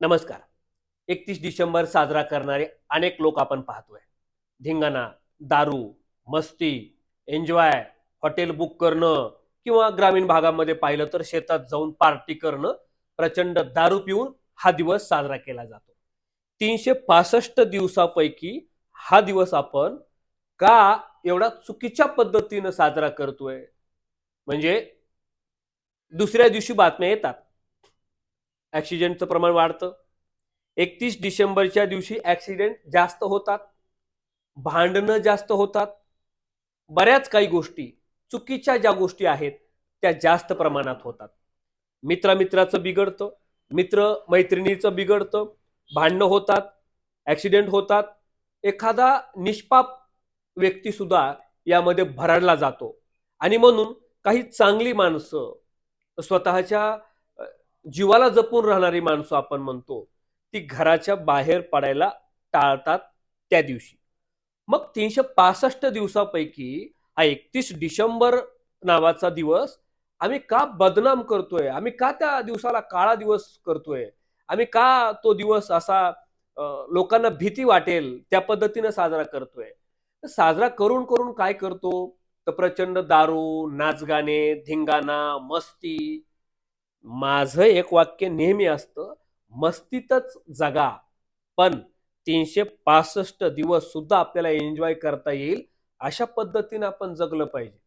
नमस्कार. एकतीस डिसेंबर साजरा करणारे अनेक लोक आपण पाहतोय. धिंगाणा दारू मस्ती एन्जॉय हॉटेल बुक करणं किंवा ग्रामीण भागामध्ये पाहिलं तर शेतात जाऊन पार्टी करणं प्रचंड दारू पिऊन हा दिवस साजरा केला जातो. तीनशे पासष्ट दिवसापैकी हा दिवस आपण का एवढा चुकीच्या पद्धतीनं साजरा करतोय? म्हणजे दुसऱ्या दिवशी बातम्या येतात. ॲक्सिडेंटचं प्रमाण वाढतं. एकतीस डिसेंबरच्या दिवशी ॲक्सिडेंट जास्त होतात. भांडणं जास्त होतात. बऱ्याच काही गोष्टी चुकीच्या ज्या गोष्टी आहेत त्या जास्त प्रमाणात होतात. मित्रामित्राचं बिघडतं. मित्र मैत्रिणीचं बिघडतं. भांडणं होतात. ॲक्सिडेंट होतात. एखादा निष्पाप व्यक्तीसुद्धा यामध्ये भरडला जातो. आणि म्हणून काही चांगली माणसं स्वतःच्या जीवाला जपून राहणारी माणसं आपण म्हणतो ती घराच्या बाहेर पडायला टाळतात त्या दिवशी. मग तीनशे पासष्ट दिवसापैकी हा एकतीस डिसेंबर नावाचा दिवस आम्ही का बदनाम करतोय? आम्ही का त्या दिवसाला काळा दिवस करतोय? आम्ही का तो दिवस असा लोकांना भीती वाटेल त्या पद्धतीनं साजरा करतोय? साजरा करून करून काय करतो? तर प्रचंड दारू नाचगाणे धिंगाणा मस्ती माझं एक वाक्य नेहमी असतं मस्तीतच जगा पण तीनशे पासष्ट दिवस सुद्धा आपल्याला एन्जॉय करता येईल अशा पद्धतीने आपण जगलं पाहिजे.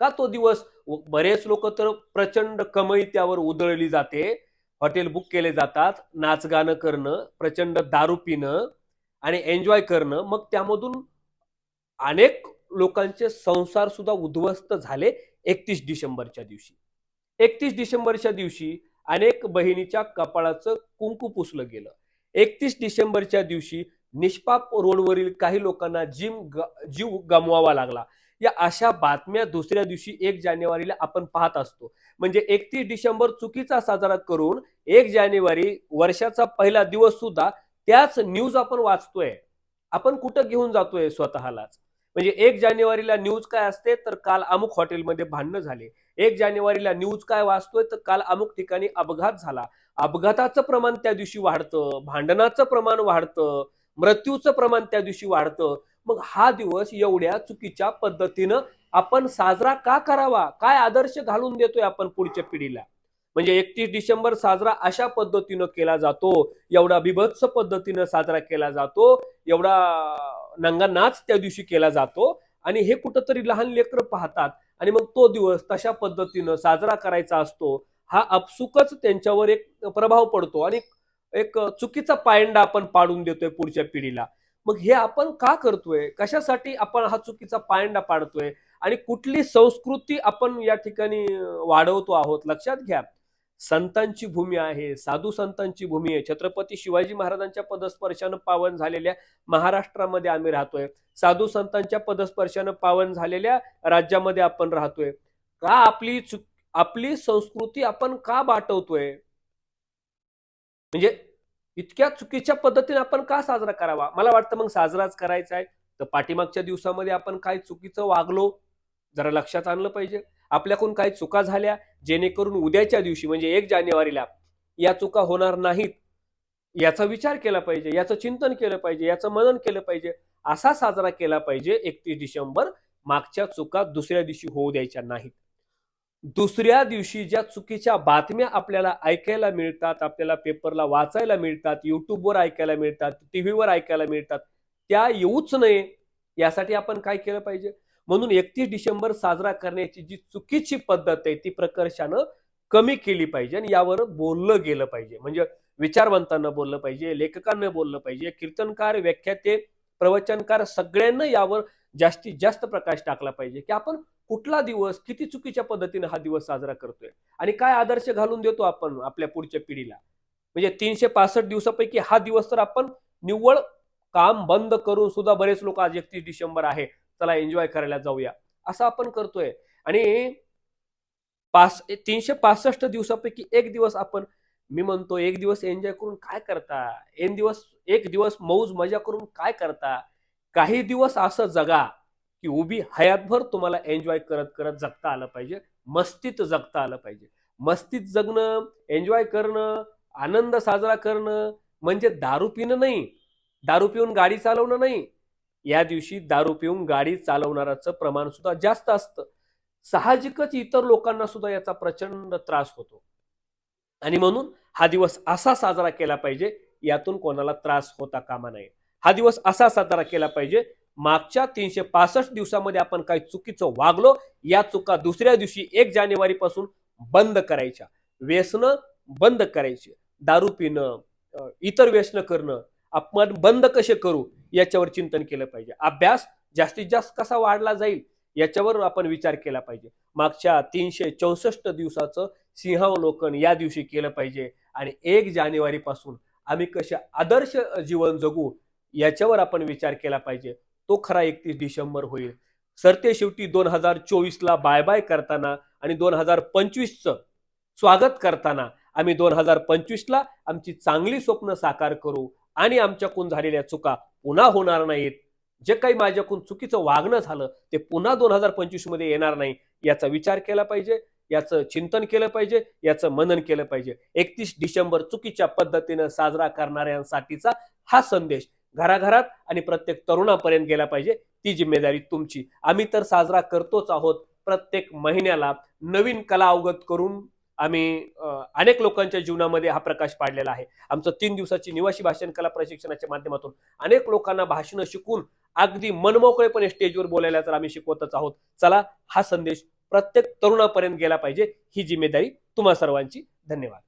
का तो दिवस? बरेच लोक तर प्रचंड कमाई त्यावर उधळली जाते हॉटेल बुक केले जातात नाचगाणं करणं प्रचंड दारू पिणं आणि एन्जॉय करणं. मग त्यामधून अनेक लोकांचे संसार सुद्धा उद्ध्वस्त झाले एकतीस डिसेंबरच्या दिवशी. एकतीस डिसेंबरच्या दिवशी अनेक बहिणीच्या कपाळाचं कुंकू पुसलं गेलं. एकतीस डिसेंबरच्या दिवशी निष्पाप रोडवरील काही लोकांना जिम ग- जीव गमवावा लागला. या अशा बातम्या दुसऱ्या दिवशी एक जानेवारीला आपण पाहत असतो. म्हणजे एकतीस डिसेंबर चुकीचा साजरा करून एक जानेवारी वर्षाचा पहिला दिवस सुद्धा त्याच न्यूज आपण वाचतोय. आपण कुठं घेऊन जातोय स्वतःलाच? म्हणजे एक जानेवारीला न्यूज काय असते तर काल अमुक हॉटेलमध्ये भांडणं झाले. एक जानेवारीला न्यूज काय वाचतोय तर काल अमुक ठिकाणी अपघात झाला. अपघाताचं प्रमाण त्या दिवशी वाढतं भांडणाचं प्रमाण वाढतं मृत्यूचं प्रमाण त्या दिवशी वाढतं. मग हा दिवस एवढ्या चुकीच्या पद्धतीनं आपण साजरा का करावा? काय आदर्श घालून देतोय आपण पुढच्या पिढीला? म्हणजे एकतीस डिसेंबर साजरा अशा पद्धतीनं केला जातो एवढा बिभत्स पद्धतीनं साजरा केला जातो एवढा नंगानाच त्या दिवशी केला जातो. आणि हे कुठंतरी लहान लेकरं पाहतात. आणि मग तो दिवस तशा पद्धतीनं साजरा करायचा असतो. हा अपसुकच त्यांच्यावर एक प्रभाव पडतो. आणि एक चुकीचा पायंडा आपण पाडून देतोय पुढच्या पिढीला. मग हे आपण का करतोय? कशासाठी आपण हा चुकीचा पायंडा पाडतोय? आणि कुठली संस्कृती आपण या ठिकाणी वाढवतो आहोत? लक्षात घ्या. संतांची भूमी आहे साधू संतांची भूमी आहे. छत्रपती शिवाजी महाराजांच्या पदस्पर्शानं पावन झालेल्या महाराष्ट्रामध्ये आम्ही राहतोय. साधू संतांच्या पदस्पर्शानं पावन झालेल्या राज्यामध्ये आपण राहतोय. का आपली चुक आपली संस्कृती आपण का बाटवतोय? म्हणजे इतक्या चुकीच्या पद्धतीने आपण का साजरा करावा? मला वाटतं मग साजराच करायचा आहे. तर पाठीमागच्या दिवसामध्ये आपण काय चुकीचं वागलो जरा लक्षात आणलं पाहिजे. आपल्याकडून काही चुका झाल्या जेणेकरून उद्याच्या दिवशी म्हणजे एक जानेवारीला या चुका होणार नाहीत. याचा विचार केला पाहिजे याचं चिंतन केलं पाहिजे याचं मनन केलं पाहिजे असा साजरा केला पाहिजे एकतीस डिसेंबर. मागच्या चुका दुसऱ्या दिवशी होऊ द्यायच्या नाहीत. दुसऱ्या दिवशी ज्या चुकीच्या बातम्या आपल्याला ऐकायला मिळतात आपल्याला पेपरला वाचायला मिळतात युट्यूबवर ऐकायला मिळतात टीव्हीवर ऐकायला मिळतात त्या येऊच नये यासाठी आपण काय केलं पाहिजे? म्हणून एकतीस डिसेंबर साजरा करण्याची जी चुकीची पद्धत आहे ती प्रकर्षानं कमी केली पाहिजे आणि यावर बोललं गेलं पाहिजे. म्हणजे विचारवंतांना बोललं पाहिजे लेखकांना बोललं पाहिजे कीर्तनकार व्याख्याते प्रवचनकार सगळ्यांना यावर जास्तीत जास्त प्रकाश टाकला पाहिजे की आपण कुठला दिवस किती चुकीच्या पद्धतीने हा दिवस साजरा करतोय आणि काय आदर्श घालून देतो आपण आपल्या पुढच्या पिढीला. म्हणजे तीनशे पासष्ट दिवसापैकी हा दिवस तर आपण निव्वळ काम बंद करून सुद्धा बरेच लोक आज एकतीस डिसेंबर आहे. चला एन्जॉय करायला जाऊया. असं आपण करतोय. आणि पाच तीनशे पासष्ट दिवसापैकी एक दिवस आपण मी म्हणतो एक दिवस एन्जॉय करून काय करता? एन दिवस एक दिवस मौज मजा करून काय करता? काही दिवस असं जगा की उभी हयातभर तुम्हाला एन्जॉय करत करत जगता आलं पाहिजे. मस्तीत जगता आलं पाहिजे. मस्तीत जगणं एन्जॉय करणं आनंद साजरा करणं म्हणजे दारू पिणं नाही. दारू पिऊन गाडी चालवणं नाही. या दिवशी दारू पिऊन गाडी चालवणाऱ्याचं प्रमाण सुद्धा जास्त असतं. साहजिकच इतर लोकांना सुद्धा याचा प्रचंड त्रास होतो. आणि म्हणून हा दिवस असा साजरा केला पाहिजे यातून कोणाला त्रास होता कामा नये. हा दिवस असा साजरा केला पाहिजे मागच्या तीनशे पासष्ट दिवसामध्ये आपण काही चुकीचं वागलो या चुका दुसऱ्या दिवशी एक जानेवारी पासून बंद करायच्या. व्यसनं बंद करायची. दारू पिणं इतर व्यसनं करणं आपण बंद कसे करू याच्यावर चिंतन केलं पाहिजे. अभ्यास जास्तीत जास्त कसा वाढला जाईल याच्यावर आपण विचार केला पाहिजे. मागच्या तीनशे चौसष्ट दिवसाचं सिंहावलोकन या दिवशी केलं पाहिजे आणि एक जानेवारीपासून आम्ही कसे आदर्श जीवन जगू याच्यावर आपण विचार केला पाहिजे. तो खरा एकतीस डिसेंबर होईल. सरते शेवटी दोन हजार चोवीसला बाय बाय करताना आणि दोन हजार पंचवीसचं स्वागत करताना आम्ही दोन हजार पंचवीसला आमची चांगली स्वप्न साकार करू. आणि आमच्याकडून झालेल्या चुका पुन्हा होणार नाहीत. जे काही माझ्याकडून चुकीचं वागणं झालं ते पुन्हा दोन हजार पंचवीसमध्ये येणार नाही याचा विचार केला पाहिजे याचं चिंतन केलं पाहिजे याचं मनन केलं पाहिजे. एकतीस डिसेंबर चुकीच्या पद्धतीनं साजरा करणाऱ्यांसाठीचा हा संदेश घराघरात आणि प्रत्येक तरुणापर्यंत गेला पाहिजे. ती जिम्मेदारी तुमची. आम्ही तर साजरा करतोच आहोत. प्रत्येक महिन्याला नवीन कला अवगत करून आम्ही अनेक लोकांच्या जीवनामध्ये हा प्रकाश पाडलेला आहे. आमचं तीन दिवसाची निवासी भाषण कला प्रशिक्षणाच्या माध्यमातून अनेक लोकांना भाषणं शिकून अगदी मनमोकळेपणे स्टेजवर बोलायला तर आम्ही शिकवतच आहोत. चला हा संदेश प्रत्येक तरुणापर्यंत गेला पाहिजे. ही जिम्मेदारी तुम्हा सर्वांची. धन्यवाद.